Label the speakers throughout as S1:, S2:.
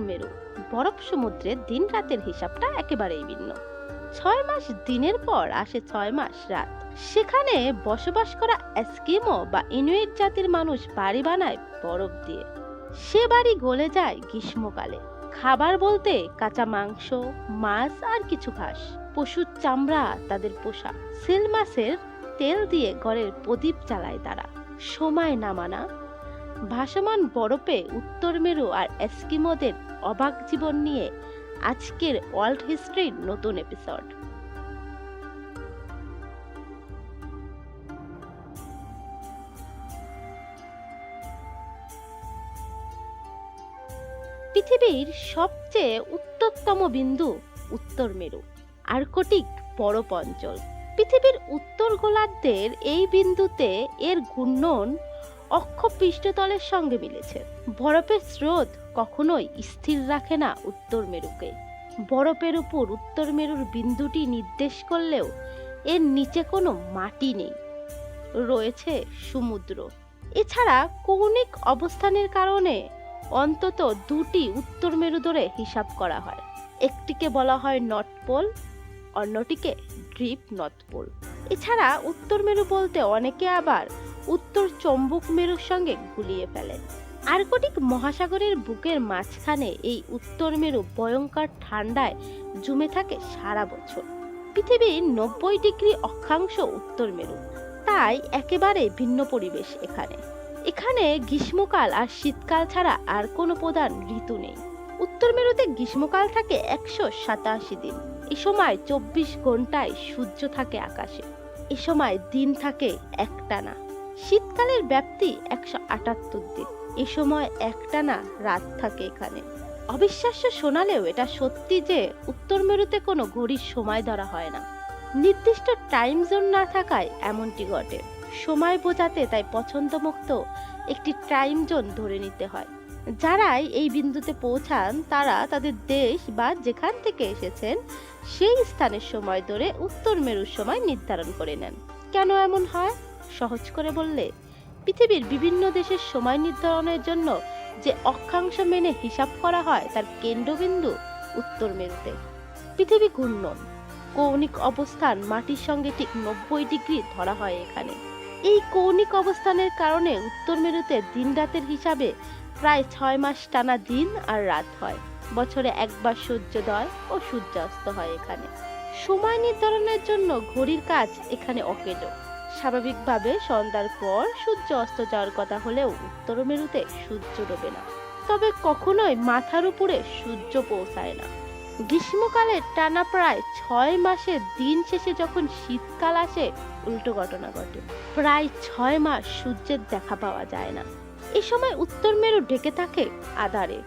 S1: মেরু। বরফ সমুদ্রে দিন রাতের হিসাবটা একেবারেই ভিন্ন। ছয় মাস দিনের পর আসে ছয় মাস রাত। সেখানে বসবাস করা এস্কিমো বা ইনুইট জাতির মানুষ বাড়ি বানায় বরফ দিয়ে। সে বাড়ি গলে যায় গ্রীষ্মকালে। খাবার বলতে কাঁচা মাংস, মাছ আর কিছু ঘাস। পশুর চামড়া তাদের পোষা সিল মাছের তেল দিয়ে ঘরের প্রদীপ চালায় তারা। সময় নামানা ভাসমান বরফে উত্তর মেরু আর এস্কিমোদের অবাক জীবন নিয়ে আজকের ওয়ার্ল্ড হিস্ট্রির নতুন এপিসোড। পৃথিবীর সবচেয়ে উত্তরতম বিন্দু উত্তর মেরু, আর্কটিক বরফ অঞ্চল পৃথিবীর উত্তর গোলার্ধের এই বিন্দুতে এর ঘূর্ণন অক্ষ পৃষ্ঠতলের সঙ্গে মিলেছে। বরফের স্রোত কখনোই স্থির রাখে না উত্তর মেরুকে। বরফের উপর উত্তর মেরুর বিন্দুটি নির্দেশ করলেও এর নিচে কোনো মাটি নেই। রয়েছে সমুদ্র। এছাড়া কৌণিক অবস্থানের কারণে অন্তত দুটি উত্তর মেরু ধরে হিসাব করা হয়। একটিকে বলা হয় নর্থ পোল, অন্যটিকে ড্রিপ নর্থ পোল। এছাড়া উত্তর মেরু বলতে অনেকে আবার উত্তর চম্বুক মেরুর সঙ্গে গুলিয়ে ফেলেন। আর্কটিক মহাসাগরের বুকের মাঝখানে এই উত্তর মেরু ভয়ঙ্কর ঠান্ডায় জমে থাকে সারা বছর। পৃথিবীর নব্বই ডিগ্রি অক্ষাংশ উত্তর মেরু। তাই একেবারে ভিন্ন পরিবেশ এখানে। এখানে গ্রীষ্মকাল আর শীতকাল ছাড়া আর কোনো প্রধান ঋতু নেই। উত্তর মেরুতে গ্রীষ্মকাল থাকে একশো সাতাশি দিন। এ সময় চব্বিশ ঘন্টায় সূর্য থাকে আকাশে। এ সময় দিন থাকে একটানা। শীতকালের ব্যাপ্তি একশো আটাত্তর দিন। এ সময় একটানা রাত থাকে এখানে। অবিশ্বাস্য শোনালেও এটা সত্যি যে উত্তর মেরুতে কোনো ঘড়ির সময় ধরা হয় না। নির্দিষ্ট টাইম জোন না থাকায় এমনটি ঘটে। সময় বোঝাতে তাই পছন্দমুক্ত একটি টাইম জোন ধরে নিতে হয়। যারাই এই বিন্দুতে পৌঁছান, তারা তাদের দেশ বা যেখান থেকে এসেছেন, সেই স্থানের সময় ধরে উত্তর মেরুর সময় নির্ধারণ করে নেন। কেন এমন হয়? সহজ করে বললে, পৃথিবীর বিভিন্ন দেশের সময় নির্ধারণের জন্য যে অক্ষাংশ মেনে হিসাব করা হয় তার কেন্দ্রবিন্দু উত্তর মেরুতে। পৃথিবী ঘূর্ণন, কৌণিক অবস্থান মাটির সঙ্গে ঠিক নব্বই ডিগ্রি ধরা হয় এখানে। এই কৌণিক অবস্থানের কারণে উত্তর মেরুতে দিন রাতের হিসাবে প্রায় ছয় মাস টানা দিন আর রাত হয়। বছরে একবার সূর্যোদয় ও সূর্যাস্ত হয় এখানে। সময় নির্ধারণের জন্য ঘড়ির কাজ এখানে অকেজ। স্বাভাবিকভাবে সন্ধ্যার পর সূর্য অস্ত যাওয়ার কথা হলেও উত্তর মেরুতে সূর্য ডোবে না। তবে কখনোই মাথার উপরে সূর্য পৌঁছায় না। গ্রীষ্মকালে টানা প্রায় ছয় মাসের দিন শেষে যখন শীতকাল আসে, উল্টো ঘটনা ঘটে। প্রায় ছয় মাস সূর্যের দেখা পাওয়া যায় না। এ সময় উত্তর মেরু ঢেকে থাকে আধারে।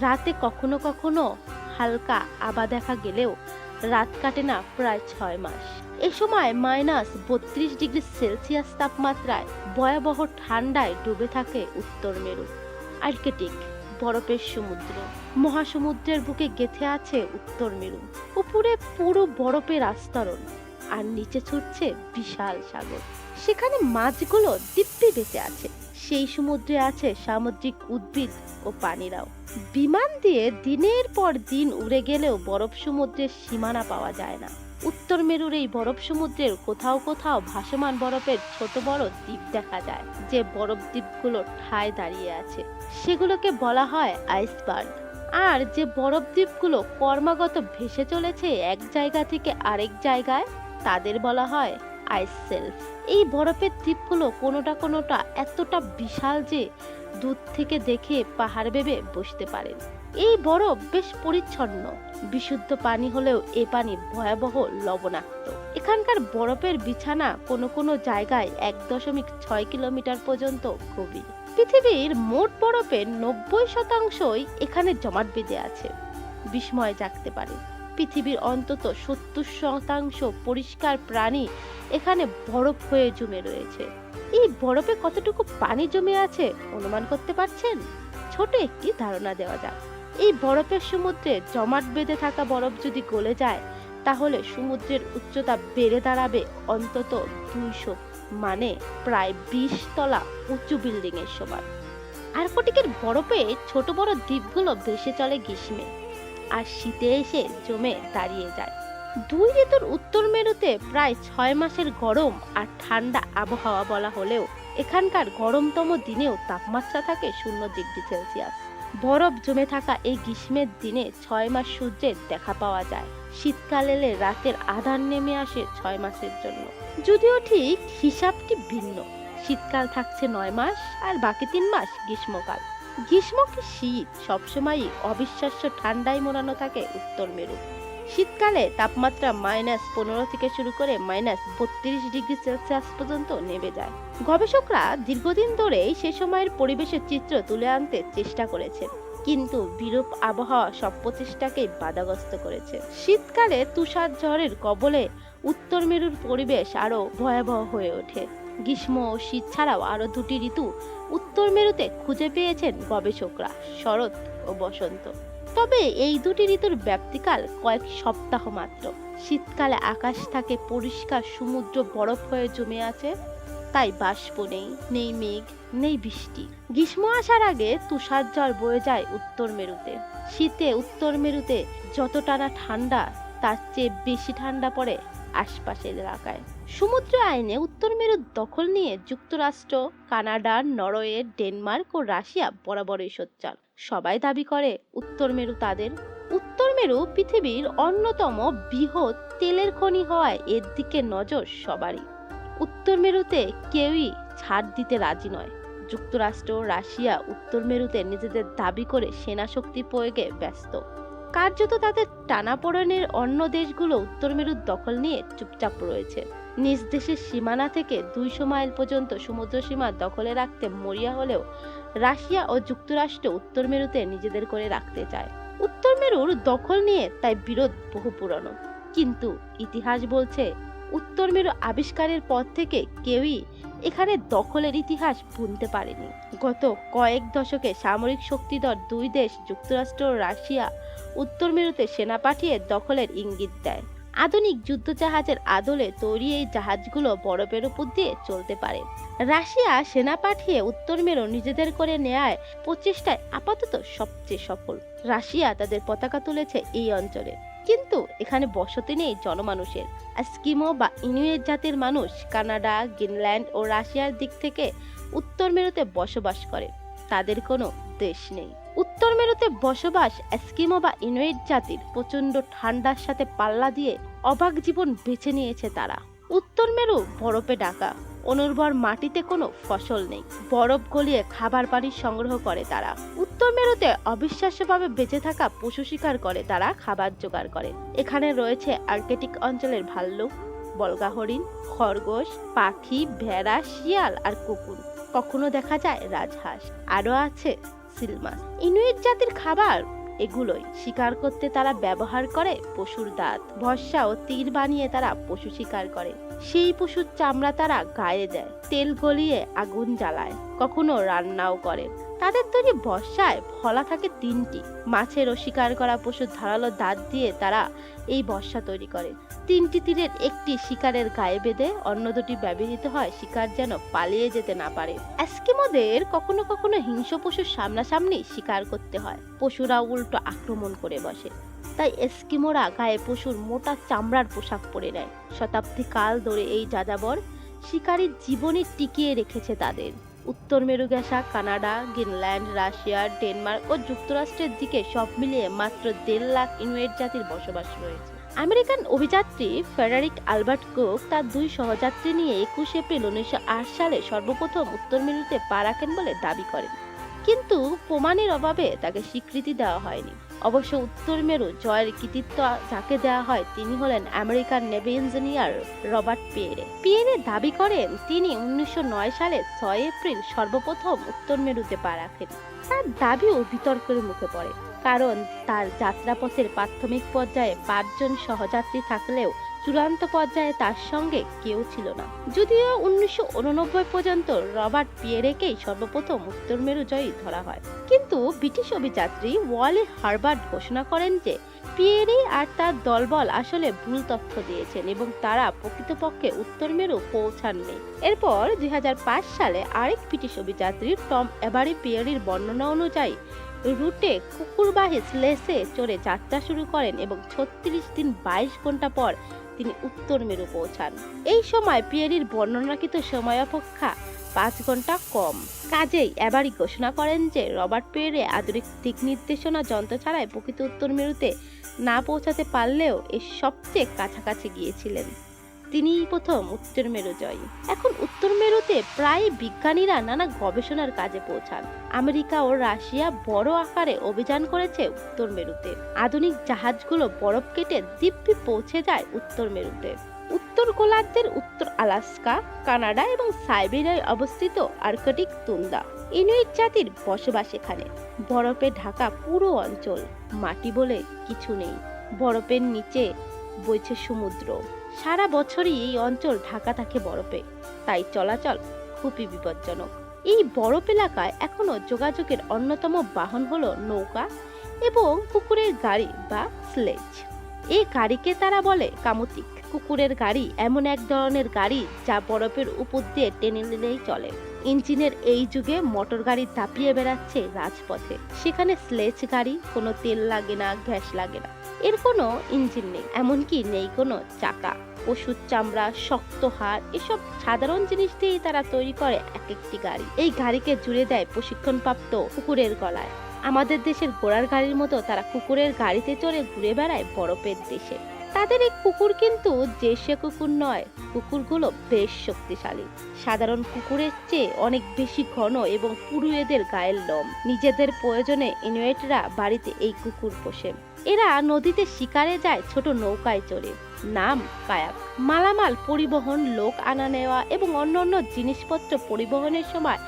S1: রাতে কখনো কখনো হালকা আবা দেখা গেলেও রাত কাটে না প্রায় ছয় মাস। এ সময় মাইনাস বত্রিশ ডিগ্রি সেলসিয়াস তাপমাত্রায় ভয়াবহ ঠান্ডায় ডুবে থাকে উত্তর মেরু। আর্কেটিক, বরফের সমুদ্র, মহাসমুদ্রের বুকে গেথে আছে উত্তর মেরু। উপরে পুরো বরফের আস্তরণ, আর নিচে ছুটছে বিশাল সাগর। সেখানে মাছগুলো দিব্যি বেঁচে আছে। সেই সমুদ্রে আছে সামুদ্রিক উদ্ভিদ ও পানিরাও বিমান দিয়ে দিনের পর দিন উড়ে গেলেও বরফ সমুদ্রের সীমানা পাওয়া যায় না। উত্তর মেরুর এই বরফ সমুদ্রের কোথাও কোথাও ভাসমান বরফের ছোট বড় দ্বীপ দেখা যায়, যে বরফ দ্বীপগুলো ঠায় দাঁড়িয়ে আছে। সেগুলোকে বলা হয় আইসবার্গ। আর যে বরফ দ্বীপগুলো কর্মাগত ভেসে চলেছে এক জায়গা থেকে আরেক জায়গায়, তাদের বলা হয় আইস সেলফ এই বরফের দ্বীপগুলো কোনোটা কোনোটা এতটা বিশাল যে দূর থেকে দেখে পাহাড় ভেবে বসতে পারেন। এই বরফ বেশ পরিচ্ছন্ন। বিশুদ্ধ পানি হলেও এ পানি ভয়াবহ লবণাক্ত। এখানকার বরফের বিছানা কোনো কোনো জায়গায় এক দশমিক ছয় কিলোমিটার পর্যন্ত গভীর। পৃথিবীর মোট বরফের নব্বই শতাংশই এখানে জমাট বেঁধে আছে। বিস্ময় জাগতে পারে। পৃথিবীর অন্তত সত্তর শতাংশ পরিষ্কার প্রাণী এখানে বরফ হয়ে জমে রয়েছে। এই বরফে কতটুকু পানি জমে আছে অনুমান করতে পারছেন? ছোট একটি ধারণা দেওয়া যাক। এই বরফের সমুদ্রে জমাট বেঁধে থাকা বরফ যদি গলে যায়, তাহলে সমুদ্রের উচ্চতা বেড়ে দাঁড়াবে অন্তত দুইশো মানে প্রায় বিশ তলা উঁচু বিল্ডিং এর সমান। আর্কটিকের বরফে ছোট বড় দ্বীপগুলো ভেসে চলে গ্রীষ্মে। আর শীতে এসে জমে দাঁড়িয়ে যায়। দুই ঋতুর উত্তর মেরুতে প্রায় ছয় মাসের গরম আর ঠান্ডা আবহাওয়া বলা হলেও এখানকার গরমতম দিনেও তাপমাত্রা থাকে শূন্য ডিগ্রি সেলসিয়াস। বরফ জমে থাকা এই গ্রীষ্মের দিনে ছয় মাস সূর্যের দেখা পাওয়া যায়। শীতকাল এলে রাতের আধার নেমে আসে ছয় মাসের জন্য। যদিও ঠিক হিসাবটি ভিন্ন। শীতকাল থাকছে নয় মাস আর বাকি তিন মাস গ্রীষ্মকাল। গ্রীষ্ম কি শীত সবসময়ই অবিশ্বাস্য ঠান্ডায় মোড়ানো থাকে উত্তর মেরু। শীতকালে তাপমাত্রা মাইনাস পনেরো থেকে শুরু করে মাইনাস বত্রিশ ডিগ্রি সেলসিয়াস পর্যন্ত নেমে যায়। গবেষকরা দীর্ঘদিন ধরেই সে সময়ের পরিবেশের চিত্র তুলে আনতে চেষ্টা করেছেন, কিন্তু বিরূপ আবহাওয়া সব প্রচেষ্টাকেই বাধাগ্রস্ত করেছে। শীতকালে তুষার ঝড়ের কবলে উত্তর মেরুর পরিবেশ আরও ভয়াবহ হয়ে ওঠে। গ্রীষ্ম ও শীত ছাড়াও আরও দুটি ঋতু উত্তর মেরুতে খুঁজে পেয়েছেন গবেষকরা শরৎ ও বসন্ত। তবে এই দুটি ঋতুর ব্যাপ্তিকাল কয়েক সপ্তাহ মাত্র। শীতকালে আকাশ থাকে পরিষ্কার, সমুদ্র বরফ হয়ে জমে আছে, তাই বাষ্প নেই নেই মেঘ, নেই বৃষ্টি। গ্রীষ্ম আসার আগে তুষার জল বয়ে যায় উত্তর মেরুতে। শীতে উত্তর মেরুতে যতটা না ঠান্ডা, তার চেয়ে বেশি ঠান্ডা পড়ে আশপাশের এলাকায়। সমুদ্র আইনে উত্তর মেরুর দখল নিয়ে যুক্তরাষ্ট্র, কানাডা, নরওয়ে, ডেনমার্ক ও রাশিয়া বরাবরই সোচ্চার। সবাই দাবি করে, উত্তর মেরু তাদের। উত্তর মেরু পৃথিবীর অন্যতম বৃহৎ তেলের খনি হওয়ায় এর দিকে নজর সবারই। উত্তর মেরুতে কেউই ছাড় দিতে রাজি নয়। যুক্তরাষ্ট্র, রাশিয়া উত্তর মেরুতে নিজেদের দাবি করে সেনা শক্তি প্রয়োগে ব্যস্ত। কার্যত তাদের টানাপোড়েনের অন্য দেশগুলো উত্তর মেরুর দখল নিয়ে চুপচাপ রয়েছে। নিজ দেশের সীমানা থেকে দুইশো মাইল পর্যন্ত সমুদ্র সীমা দখলে রাখতে মরিয়া হলেও রাশিয়া ও যুক্তরাষ্ট্র উত্তর মেরুতে নিজেদের করে রাখতে চায়। উত্তর মেরুর দখল নিয়ে তাই বিরোধ বহু পুরনো। কিন্তু ইতিহাস বলছে, উত্তর মেরু আবিষ্কারের পর থেকে কেউই এখানে দখলের ইতিহাস ভুলতে পারেনি। গত কয়েক দশকে সামরিক শক্তিধর দুই দেশ, যুক্তরাষ্ট্র ও রাশিয়া, উত্তর মেরুতে সেনা পাঠিয়ে দখলের ইঙ্গিত দেয়। আধুনিক যুদ্ধজাহাজের আদলে তৈরি এই জাহাজগুলো বরফের উপর দিয়ে চলতে পারে। রাশিয়া সেনা পাঠিয়ে উত্তর মেরু নিজেদের করে নেয়ায় প্রচেষ্টায় আপাতত সবচেয়ে সফল। রাশিয়া তাদের পতাকা তুলেছে এই অঞ্চলে। কিন্তু এখানে বসতি নেই জনমানুষের। স্কিমো বা ইনুয়েট জাতির মানুষ কানাডা, গ্রিনল্যান্ড ও রাশিয়ার দিক থেকে উত্তর মেরুতে বসবাস করে। তাদের কোনো দেশ নেই। উত্তর মেরুতে বসবাস এস্কিমো বা ইনুয়েট জাতির প্রচণ্ড ঠান্ডার সাথে পাল্লা দিয়ে অবাক জীবন বেছে নিয়েছে তারা। উত্তর মেরু বরফে ঢাকা। অনুর্বর মাটিতে কোনো ফসল নেই। বরফ গলিয়ে খাবার পানি সংগ্রহ করে তারা। উত্তর মেরুতে অবিশ্বাস্যভাবে বেঁচে থাকা পশু শিকার করে তারা, খাবার জোগাড় করে। এখানে রয়েছে আর্কেটিক অঞ্চলের ভাল্লুক, বলগা হরিণ, খরগোশ, পাখি, ভেড়া, শিয়াল আর কুকুর। কখনো দেখা যায় রাজহাঁস। আরও আছে সিলমাস ইনুইট জাতির খাবার, এগুলোই শিকার করতে তারা ব্যবহার করে পশুর দাঁত। ভরসা ও তীর বানিয়ে তারা পশু শিকার করে। সেই পশুর চামড়া তারা গায়ে দেয়, তেল গলিয়ে আগুন জ্বালায়, কখনো রান্নাও করে। তাদের তৈরি বর্ষায় ফলা থাকে তিনটি। মাছেরও শিকার করা পশুর ধারালো দাঁত দিয়ে তারা এই বর্ষা তৈরি করে। তিনটি তীরের একটি শিকারের গায়ে বেঁধে অন্য দুটি ব্যবহৃত হয়। শিকার যেন পালিয়ে যেতে না পারে। অ্যাস্কিমোদের কখনো কখনো হিংস্র পশুর সামনাসামনি শিকার করতে হয়। পশুরা উল্টো আক্রমণ করে বসে। তাই এস্কিমোরা গায়ে পশুর মোটা চামড়ার পোশাক পরে নেয়। শতাব্দী কাল ধরে এই যাযাবর শিকারীর জীবনে টিকিয়ে রেখেছে তাদের। উত্তর মেরুগ্যাসা কানাডা, গ্রিনল্যান্ড, রাশিয়া, ডেনমার্ক ও যুক্তরাষ্ট্রের দিকে সব মিলিয়ে মাত্র দেড় লাখ ইনুয়েট জাতির বসবাস রয়েছে। আমেরিকান অভিযাত্রী ফেডারিক আলবার্ট কুক তার দুই সহযাত্রী নিয়ে একুশ এপ্রিল উনিশশো আট সালে সর্বপ্রথম উত্তর মেরুতে পা রাখেন বলে দাবি করেন। কিন্তু প্রমাণের অভাবে তাকে স্বীকৃতি দেওয়া হয়নি। অবশ্য উত্তর মেরু জয়ের কৃতিত্ব যাকে দেওয়া হয় তিনি হলেন American navy engineer Robert Peary. Peary দাবি করেন, তিনি উনিশশো নয় সালে ছয় এপ্রিল সর্বপ্রথম উত্তর মেরুতে পা রাখেন। তার দাবিও বিতর্কের মুখে পড়ে, কারণ তার যাত্রাপথের প্রাথমিক পর্যায়ে পাঁচজন সহযাত্রী থাকলেও চূড়ান্ত পর্যায়ে তার সঙ্গে কেউ ছিল না। যদিও উনিশশো উননব্বই পর্যন্ত রবার্ট পিয়েরেকেই সর্বপ্রথম উত্তর মেরু জয়ী ধরা হয়। কিন্তু ব্রিটিশ অভিযাত্রী ওয়ালি হার্বার্ট ঘোষণা করেন যে পিয়েরি আর তার দলবল আসলে ভুল তথ্য দিয়েছেন এবং তারা প্রকৃতপক্ষে উত্তর মেরু পৌঁছাননি। এরপর দুই হাজার পাঁচ সালে আরেক ব্রিটিশ অভিযাত্রী টম এবারি পিয়েরির বর্ণনা অনুযায়ী রুটে কুকুরবাহী স্লেসে চড়ে যাত্রা শুরু করেন এবং ছত্রিশ দিন বাইশ ঘণ্টা পর তিনি উত্তর মেরু পৌঁছান। এই সময় পিয়েরির বর্ণনাকৃত সময় অপেক্ষা পাঁচ ঘণ্টা কম। কাজেই এবারই ঘোষণা করেন যে রবার্ট পিয়েরে আধুনিক দিক নির্দেশনা যন্ত্র ছাড়াই প্রকৃত উত্তর মেরুতে না পৌঁছাতে পারলেও এর সবচেয়ে কাছাকাছি গিয়েছিলেন। তিনিই প্রথম উত্তর মেরু জয়ী। এখন উত্তর মেরুতে প্রায় বিজ্ঞানীরা নানা গবেষণার কাজে পৌঁছান। আমেরিকা ও রাশিয়া বড় আকারে অভিযান করেছে উত্তর মেরুতে। আধুনিক জাহাজগুলো বরফ কেটে দিব্যি পৌঁছে যায় উত্তর মেরুতে। উত্তর গোলার্ধের উত্তর আলাস্কা, কানাডা এবং সাইবেরিয়ায় অবস্থিত আর্কটিক তুন্দা। ইনুইট জাতির বসবাস এখানে। বরফে ঢাকা পুরো অঞ্চল। মাটি বলে কিছু নেই। বরফের নিচে বইছে সমুদ্র। সারা বছরই এই অঞ্চল ঢাকা থাকে বরফে। তাই চলাচল খুবই বিপজ্জনক। এই বরফ এলাকায় এখনও যোগাযোগের অন্যতম বাহন হল নৌকা এবং কুকুরের গাড়ি বা স্লেজ এই গাড়িকে তারা বলে কামতিক। কুকুরের গাড়ি এমন এক ধরনের গাড়ি যা বরফের উপর দিয়ে টেনে নিলেই চলে। ইঞ্জিনের এই যুগে মোটর গাড়ি দাপিয়ে বেড়াচ্ছে রাজপথে। সেখানে স্লেজ গাড়ি, কোনো তেল লাগে না, গ্যাস লাগে না। এর কোনো ইঞ্জিন নেই, এমনকি নেই কোনো চাকা। পশুর চামড়া, শক্ত হাড়, এসব সাধারণ জিনিস দিয়েই তারা তৈরি করে এক একটি গাড়ি। এই গাড়িকে জুড়ে দেয় প্রশিক্ষণপ্রাপ্ত কুকুরের গলায়। আমাদের দেশের ঘোড়ার গাড়ির মতো তারা কুকুরের গাড়িতে চড়ে ঘুরে বেড়ায় বরফের দেশে। তাদের এই কুকুর কিন্তু দেশে কুকুর নয়। কুকুরগুলো বেশ শক্তিশালী। সাধারণ কুকুরের চেয়ে অনেক বেশি ঘন এবং পুরু এদের গায়ের লোম। নিজেদের প্রয়োজনে ইনুয়েটরা বাড়িতে এই কুকুর পোষে। এরা নদীতে শিকারে যায়, ছোট নৌকায় চড়ে। নাম কায়াক। মালামাল পরিবহন, লোক আনা নেওয়া এবং অন্যান্য জিনিসপত্র পরিবহনের সময়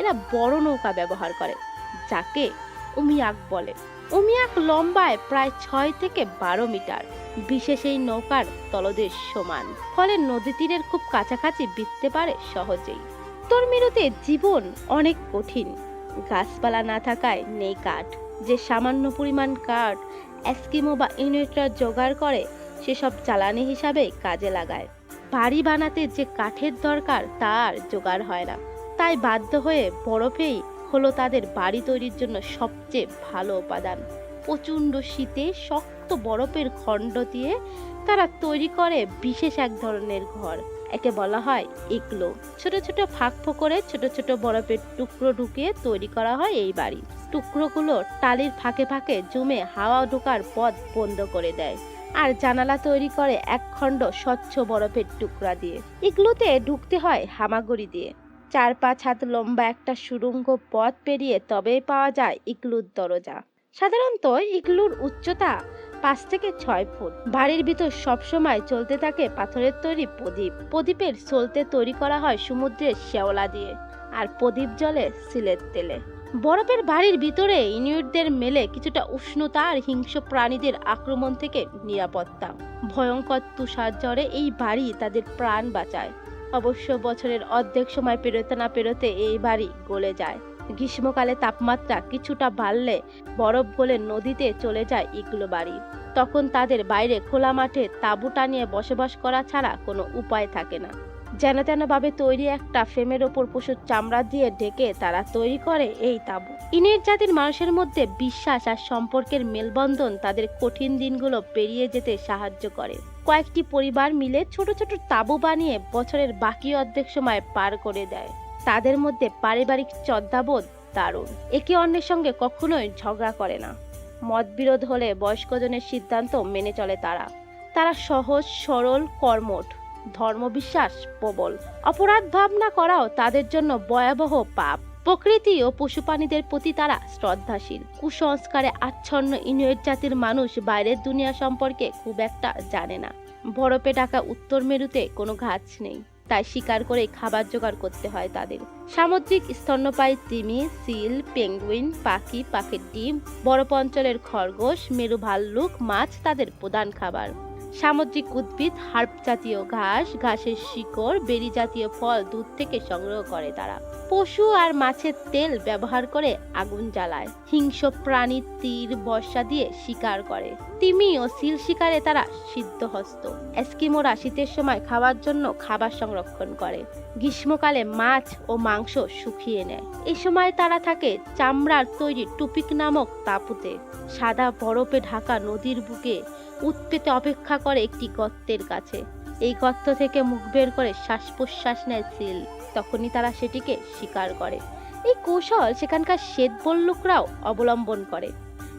S1: এরা বড় নৌকা ব্যবহার করে, যাকে উমিয়াক বলে। উমিয়াক লম্বায় প্রায় ছয় থেকে বারো মিটার। বিশেষ এই নৌকার তলদেশ সমান। ফলে নদী তীরের খুব কাছাকাছি বিততে পারে সহজেই। উত্তর জীবন অনেক কঠিন। গাছপালা না থাকায় নেই কাঠ। যে সামান্য পরিমাণ কাঠ, এস্কিমো বা ইউনিটরা জোগাড় করে, সেসব জ্বালানি হিসাবে কাজে লাগায়। বাড়ি বানাতে যে কাঠের দরকার তার জোগাড় হয় না। তাই বাধ্য হয়ে বরফেই হলো তাদের বাড়ি তৈরির জন্য সবচেয়ে ভালো উপাদান। প্রচণ্ড শীতে শক্ত বরফের খণ্ড দিয়ে তারা তৈরি করে বিশেষ এক ধরনের ঘর। একে বলা হয় ইগলো। ছোট ছোট ফাঁক ফোকরে ছোট ছোট বরফের টুকরো ঢুকিয়ে তৈরি করা হয় এই বাড়ি। টুকরোগুলো টালির ফাঁকে ফাঁকে জমে হাওয়া ঢোকার পথ বন্ধ করে দেয় আর জানালা তৈরি করে এক খণ্ড স্বচ্ছ বরফের টুকরা দিয়ে। ইগলুতে ঢুকতে হয় হামাগুড়ি দিয়ে। চার পাঁচ হাত লম্বা একটা সুড়ঙ্গ পথ পেরিয়ে তবেই পাওয়া যায় ইগলুর দরজা। সাধারণত ইগলুর উচ্চতা পাঁচ থেকে ছয় ফুট। বাড়ির ভিতর সবসময় চলতে থাকে পাথরের তৈরি প্রদীপ। প্রদীপের চলতে তৈরি করা হয় সমুদ্রের শেওলা দিয়ে আর প্রদীপ জলে সিলের তেলে। বরফের বাড়ির ভিতরে ইনুইটদের মেলে কিছুটা উষ্ণতা আর হিংস্র প্রাণীদের আক্রমণ থেকে নিরাপত্তা। ভয়ঙ্কর তুষার জ্বরে এই বাড়ি তাদের প্রাণ বাঁচায়। অবশ্য বছরের অর্ধেক সময় পেরোতে না পেরোতে এই বাড়ি গলে যায়। গ্রীষ্মকালে তাপমাত্রা কিছুটা বাড়লে বরফ গলে নদীতে চলে যায় ইগলো বাড়ি। তখন তাদের বাইরে খোলা মাঠে তাঁবু টানিয়ে বসবাস করা ছাড়া কোনো উপায় থাকে না। যেন তেনভাবে তৈরি একটা ফ্রেমের ওপর পশুর চামড়া দিয়ে ঢেকে তারা তৈরি করে এই তাঁবু। ইনের জাতির মানুষের মধ্যে বিশ্বাস আর সম্পর্কের মেলবন্ধন তাদের কঠিন দিনগুলো পেরিয়ে যেতে সাহায্য করে। কয়েকটি পরিবার মিলে ছোট ছোট তাঁবু বানিয়ে বছরের বাকি অর্ধেক সময় পার করে দেয়। তাদের মধ্যে পারিবারিক শ্রদ্ধাবোধ দারুণ। একে অন্যের সঙ্গে কখনোই ঝগড়া করে না। মতবিরোধ হলে বয়স্কজনের সিদ্ধান্ত মেনে চলে তারা। তারা সহজ, সরল, কর্মঠ। ধর্মবিশ্বাস, প্রবল। অপরাধ ভাবনা করাও তাদের জন্য ভয়াবহ পাপ। প্রকৃতি ও পশুপ্রাণীদের প্রতি তারা শ্রদ্ধাশীল। কুসংস্কারে আচ্ছন্ন ইনুয়েট জাতির মানুষ বাইরের দুনিয়া সম্পর্কে খুব একটা জানে না। বরফে ঢাকা উত্তর মেরুতে কোনো গাছ নেই। তাই শিকার করে খাবার জোগাড় করতে হয় তাদের। সামুদ্রিক স্তন্যপায়ী তিমি, সিল, পেঙ্গুইন, পাখি, পাখির ডিম, বরফ অঞ্চলের খরগোশ, মেরু ভাল্লুক, মাছ তাদের প্রধান খাবার। সামুদ্রিক উদ্ভিদ হার্ব জাতীয় ঘাস, ঘাসের শিকড়, বেরি জাতীয় ফল, দুধ থেকে সংগ্রহ করে তারা। পশু আর মাছের তেল ব্যবহার করে আগুন জ্বালায়। হিংস্র প্রাণী তীর বর্ষা দিয়ে শিকার করে। তিমি ও সিল শিকারে তারা সিদ্ধহস্ত। এস্কিমোরা শীতের সময় খাওয়ার জন্য খাবার সংরক্ষণ করে। গ্রীষ্মকালে মাছ ও মাংস শুকিয়ে নেয়। এই সময় তারা থাকে চামড়ার তৈরি টুপিক নামক তাঁবুতে। সাদা বরফে ঢাকা নদীর বুকে উৎপেতে অপেক্ষা করে একটি গর্তের কাছে। এই গর্ত থেকে মুখ বের করে শ্বাস প্রশ্বাস নেয় সিল। তখনই তারা সেটিকে স্বীকার করে। এই কৌশল সেখানকার শ্বেত বল্লুকরাও অবলম্বন করে।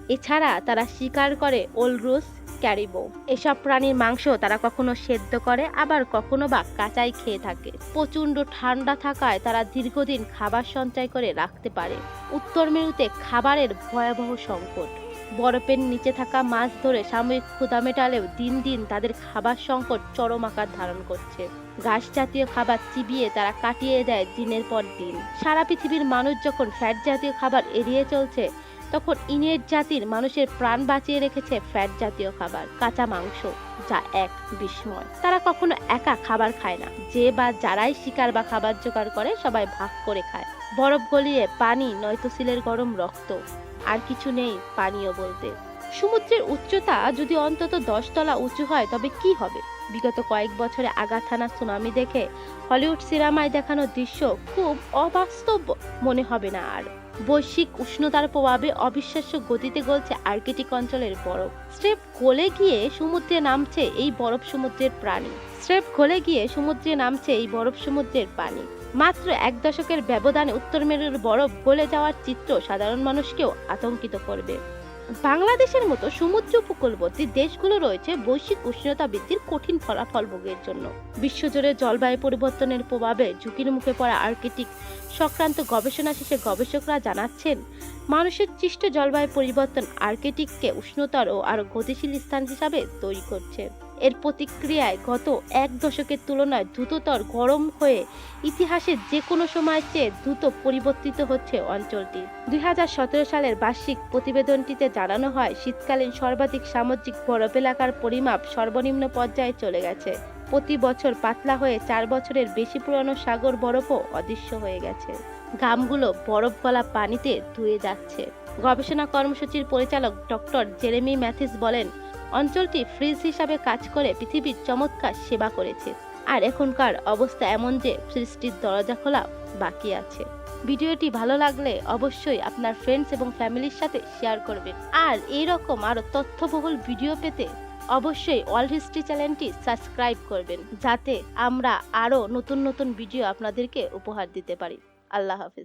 S1: এছাড়া তারা শিকার করে ওলরুস ক্যারিবো। এসব প্রাণীর মাংস তারা কখনো সেদ্ধ করে, আবার কখনো বা কাঁচাই খেয়ে থাকে। প্রচণ্ড ঠান্ডা থাকায় তারা দীর্ঘদিন খাবার সঞ্চয় করে রাখতে পারে। উত্তর মেরুতে খাবারের ভয়াবহ সংকট। বরফের নিচে থাকা মাছ ধরে সাময়িক ক্ষুদা মেটালেও দিন দিন তাদের খাবার সংকট চরম আকার ধারণ করছে। ঘাস জাতীয় খাবার চিবিয়ে তারা কাটিয়ে দেয় দিনের পর দিন। সারা পৃথিবীর মানুষ যখন ফ্যাট জাতীয় খাবার এড়িয়ে চলছে তখন ইনের জাতির মানুষের প্রাণ বাঁচিয়ে রেখেছে ফ্যাট জাতীয় খাবার, কাঁচা মাংস, যা এক বিস্ময়। তারা কখনো একা খাবার খায় না। যে বা যারাই শিকার বা খাবার জোগাড় করে, সবাই ভাগ করে খায়। বরফ গলিয়ে পানি, নয়তো সিলের গরম রক্ত। আর কিছু নেই পানীয় বলতে। সমুদ্রের উচ্চতা যদি অন্তত দশ তলা উঁচু হয়, তবে কি হবে? বিগত কয়েক বছরে আগাথানা সুনামি দেখে হলিউড সিনেমায় দেখানো দৃশ্য খুব অবাস্তব মনে হবে না আর। বৈশ্বিক উষ্ণতার প্রভাবে অবিশ্বাস্য গতিতে গলছে আর্কিটিক অঞ্চলের বরফ। স্রেফ গলে গিয়ে সমুদ্রে নামছে এই বরফ সমুদ্রের প্রাণী। স্রেফ গলে গিয়ে সমুদ্রে নামছে এই বরফ সমুদ্রের পানি। মাত্র এক দশকের ব্যবধানে উত্তর মেরুর বরফ গলে যাওয়ার চিত্র সাধারণ মানুষকেও আতঙ্কিত করবে। বাংলাদেশের মতো সমুদ্র উপকূলবর্তী দেশগুলো রয়েছে বৈশ্বিক উষ্ণতা বৃদ্ধির কঠিন ফলাফল ভোগের জন্য। বিশ্বজুড়ে জলবায়ু পরিবর্তনের প্রভাবে ঝুঁকির মুখে পড়া আর্কিটিক সংক্রান্ত গবেষণা শেষে গবেষকরা জানাচ্ছেন, মানুষের সৃষ্ট জলবায়ু পরিবর্তন আর্কিটিককে উষ্ণতর ও আরও গতিশীল স্থান হিসাবে তৈরি করছে। এর প্রতিক্রিয়ায় গত এক দশকের তুলনায় দ্রুততর গরম হয়ে ইতিহাসের যে কোনো সময়ের চেয়ে দ্রুত পরিবর্তিত হচ্ছে অঞ্চলটি। দুই হাজার সতেরো সালের বার্ষিক প্রতিবেদনটিতে জানানো হয়, শীতকালীন সর্বাধিক সামুদ্রিক বরফ এলাকার পরিমাপ সর্বনিম্ন পর্যায়ে চলে গেছে। প্রতি বছর পাতলা হয়ে চার বছরের বেশি পুরনো সাগর বরফও অদৃশ্য হয়ে গেছে। গ্রামগুলো বরফ গলা পানিতে ধুয়ে যাচ্ছে। গবেষণা কর্মসূচির পরিচালক ডক্টর জেরেমি ম্যাথিস বলেন অঞ্চলটি ফ্রিজ হিসাবে কাজ করে পৃথিবীর চমৎকার সেবা করেছে। আর এখনকার অবস্থা এমন যে ফ্রিজটির দরজা খোলা বাকি আছে। ভিডিওটি ভালো লাগলে অবশ্যই আপনার ফ্রেন্ডস এবং ফ্যামিলির সাথে শেয়ার করবেন। আর এইরকম আরও তথ্যবহুল ভিডিও পেতে অবশ্যই অল হিস্ট্রি চ্যানেলটি সাবস্ক্রাইব করবেন। যাতে আমরা আরও নতুন নতুন ভিডিও আপনাদেরকে উপহার দিতে পারি। আল্লাহ হাফিজ।